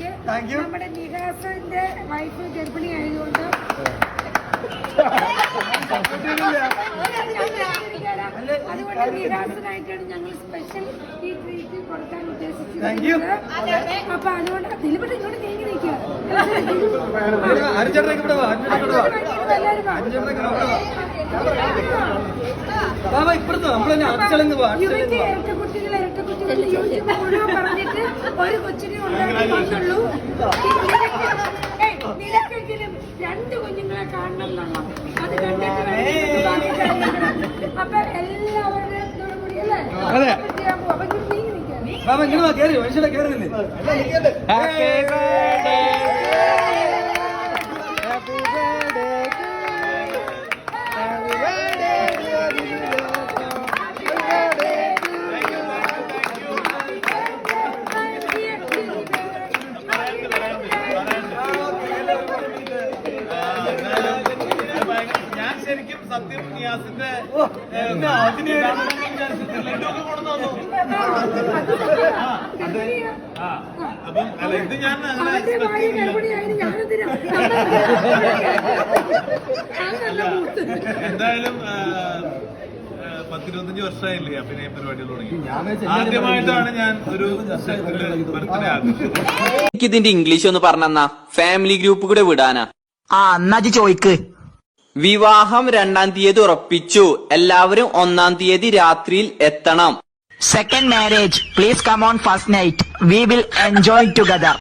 you. നമ്മുടെ നിഹാസിന്റെ wife ഗർഭിണി ആയതുകൊണ്ട്. അതുകൊണ്ട് നിഹാസിനായിട്ടാണ് ഞങ്ങൾ സ്പെഷ്യൽ ഈ ട്രീറ്റ് കൊടുക്കാൻ Thank you. ഉദ്ദേശിച്ചിരിക്കുന്നത് അപ്പൊ അതുകൊണ്ട് ദിലീപേട്ട ഇങ്ങോട്ട് നീങ്ങി നിൽക്കുക ഇരട്ട ഇവിടെ ഇരട്ട അരിച്ചേട്ടനൊക്കെ ഒരു കൊച്ചിനെ ഉണ്ടാക്കി വന്നുള്ളൂ ഏയ്, നിനക്കെങ്കിലും രണ്ട് കുഞ്ഞുങ്ങളെ കാണണം എന്നുള്ള അത് കണ്ടിട്ട് വേണം. അപ്പൊ എല്ലാവരുടെയും കൂടെ അല്ലേ അതെ. അപ്പൊ നീ നിൽക്കാം. വാ വാ ശരിക്കും സത്യം നിയാസിന്റെ അപ്പം അല്ല ഇത് ഞാൻ എന്തായാലും പത്തിരുപത്തഞ്ച് വർഷമായില്ലേ അഭിനയ പരിപാടികൾ തുടങ്ങി. ആദ്യമായിട്ടാണ് ഞാൻ ഒരു എനിക്കിതിന്റെ ബർത്ത്ഡേ ആഘോഷിച്ചത് എനിക്ക് ഇതിന്റെ ഇംഗ്ലീഷ് ഒന്ന് പറഞ്ഞാ ഫാമിലി ഗ്രൂപ്പ് കൂടെ വിടാനാ. ആ എന്നാ ചോയ്ക്ക്. വിവാഹം രണ്ടാം തീയതി ഉറപ്പിച്ചു. എല്ലാവരും ഒന്നാം തീയതി രാത്രിയിൽ എത്തണം. Second marriage please come on first night we will enjoy together